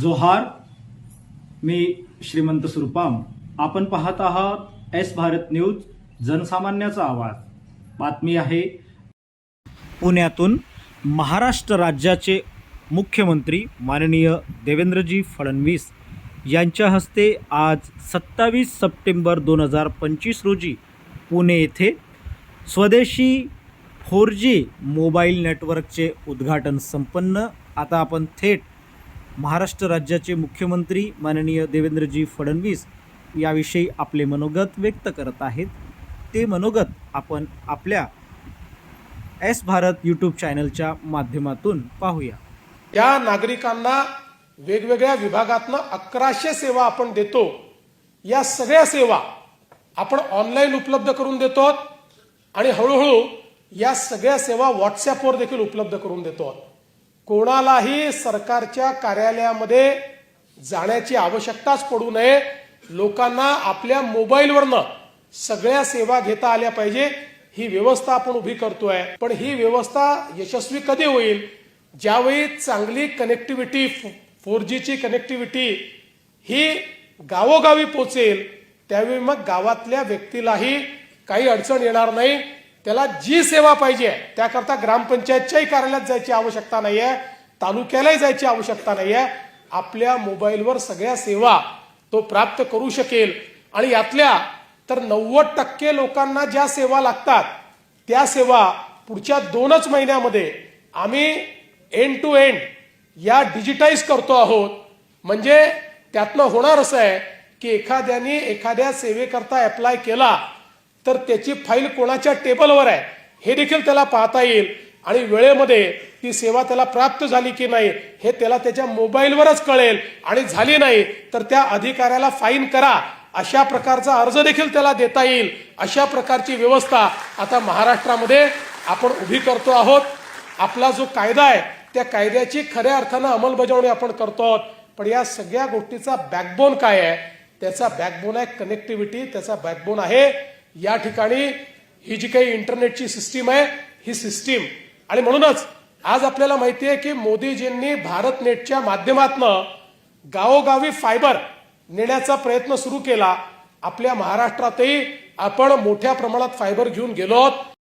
जोहार मी श्रीमंत सुरपाम. आपण पाहत आहात एस भारत न्यूज जनसामान्याचा आवाज. बातमी आहे पुण्यातून महाराष्ट्र राज्याचे मुख्यमंत्री माननीय देवेंद्रजी फडणवीस यांच्या हस्ते आज सत्तावीस सप्टेंबर दोन हजार पंचवीस रोजी पुणे येथे स्वदेशी फोर जी मोबाईल नेटवर्कचे उद्घाटन संपन्न. आता आपण थेट महाराष्ट्र राज्याचे मुख्यमंत्री माननीय देवेंद्रजी फडणवीस याविषयी आपले मनोगत व्यक्त करत आहेत. ते मनोगत आपण आपल्या एस भारत यूट्यूब चॅनलच्या माध्यमातून पाहूया. या नागरिकांना वेगवेगळ्या विभागातनं अकराशे सेवा आपण देतो. या सगळ्या सेवा आपण ऑनलाईन उपलब्ध करून देतो आणि हळूहळू या सगळ्या सेवा व्हॉट्सॲपवर देखील उपलब्ध करून देतो कोणालाही सरकारच्या कार्यालयामध्ये जाण्याची आवश्यकताच पडू नये. लोकांना आपल्या मोबाईलवरनं सगळ्या सेवा घेता आल्या पाहिजे. ही व्यवस्था आपण उभी करतोय. पण ही व्यवस्था यशस्वी कधी होईल? ज्यावेळी चांगली कनेक्टिव्हिटी फोर जीची कनेक्टिव्हिटी ही गावोगावी पोचेल त्यावेळी मग गावातल्या व्यक्तीलाही काही अडचण येणार नाही. त्याला जी सेवा पाहिजे त्याकरता ग्रामपंचायतच्याही कार्यालयात जायची आवश्यकता नाहीये तालुक्यालाही जायची आवश्यकता नाहीये. आपल्या मोबाईलवर सगळ्या सेवा तो प्राप्त करू शकेल. आणि यातल्या तर नव्वद टक्के लोकांना ज्या सेवा लागतात त्या सेवा पुढच्या दोनच महिन्यामध्ये आम्ही एंड टू एंड या डिजिटाईज करतो आहोत. म्हणजे त्यातनं होणार असं आहे की एखाद्याने एखाद्या सेवेकरता अप्लाय केला तर त्याची फाईल कोणाच्या टेबलवर आहे? हे देखील त्याला पाहता येईल. आणि वेळेमध्ये ती सेवा त्याला प्राप्त झाली की नाही हे त्याला त्याच्या मोबाईलवरच कळेल. आणि झाली नाही तर त्या अधिकाऱ्याला फाईन करा. अशा प्रकारचा अर्ज देखील त्याला देता येईल. अशा प्रकारची व्यवस्था आता महाराष्ट्रामध्ये आपण उभी करतो आहोत. आपला जो कायदा आहे त्या कायद्याची खऱ्या अर्थानं अंमलबजावणी आपण करतो आहोत. पण या सगळ्या गोष्टीचा बॅकबोन काय आहे? त्याचा बॅकबोन आहे कनेक्टिव्हिटी त्याचा बॅकबोन आहे या ठिकाणी ही जी काही इंटरनेटची सिस्टीम आहे ही सिस्टीम. आणि म्हणूनच आज आपल्याला माहिती आहे की मोदीजींनी भारत नेटच्या माध्यमातनं गावोगावी फायबर नेण्याचा प्रयत्न सुरू केला. आपल्या महाराष्ट्रातही आपण मोठ्या प्रमाणात फायबर घेऊन गेलो आहोत.